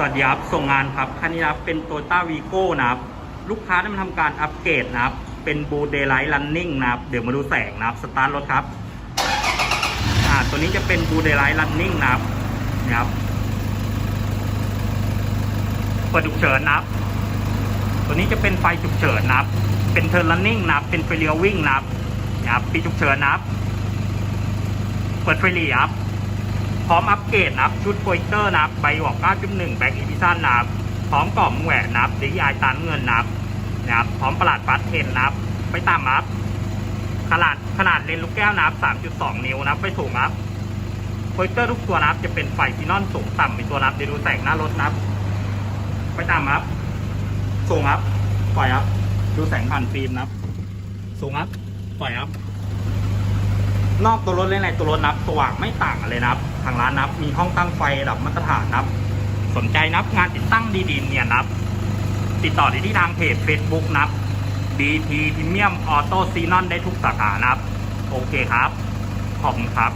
สวัสดีครับ ส่งงานครับคันนี้นะครับเป็นโตต้าวีโก้นะครับ ลูกค้าได้มาทำการอัปเกรดนะครับ เป็นบูเดย์ไลท์รันนิ่งนะครับ เดี๋ยวมาดูแสงนะครับ สตาร์ทรถครับ อ่า ตัวนี้จะเป็นบูเดย์ไลท์รันนิ่งนะครับนะครับเปิดฉุกเฉินนะครับ ตัวนี้จะเป็นไฟฉุกเฉินนะครับ เป็นเทอร์ลันนิ่งนะครับ เป็นไฟเลี้ยววิ่งนะครับนะครับปีฉุกเฉินนะครับ เปิดไฟหลีครับ พร้อมอัปเกรดนะครับชุดโปรเจคเตอร์นะครับใบหวก9.1 แบ็กอีดิชั่นนะครับพร้อมกล่องแหวนนะครับดีไอตันเงินนะครับนะครับพร้อมประหลาดฟัสเทนนะครับไปตามครับขนาดขนาดเลนส์ลูกแก้วนะครับ 3.2 นิ้วนะครับไปสูงครับโปรเจคเตอร์ทุกตัวนะครับจะเป็นไฟซีนอนสูงต่ำเป็นตัวนะครับเดี๋ยวดูแสงหน้ารถนะครับ ไปตามครับสูงครับปล่อยครับ ดูแสงผ่านฟิล์มนะครับ สูงครับปล่อยครับ นอกตัวรถและในตัวรถนับสว่างไม่ต่างเลยนะครับ ทางร้านนับ มีห้องตั้งไฟระดับมาตรฐานนับ สนใจนับงานติดตั้งดีๆเนี่ยนับ ติดต่อได้ที่ทางเพจ Facebook นับ BT Premium Auto Xenon ได้ทุกสาขานะครับ โอเคครับ ขอบคุณครับ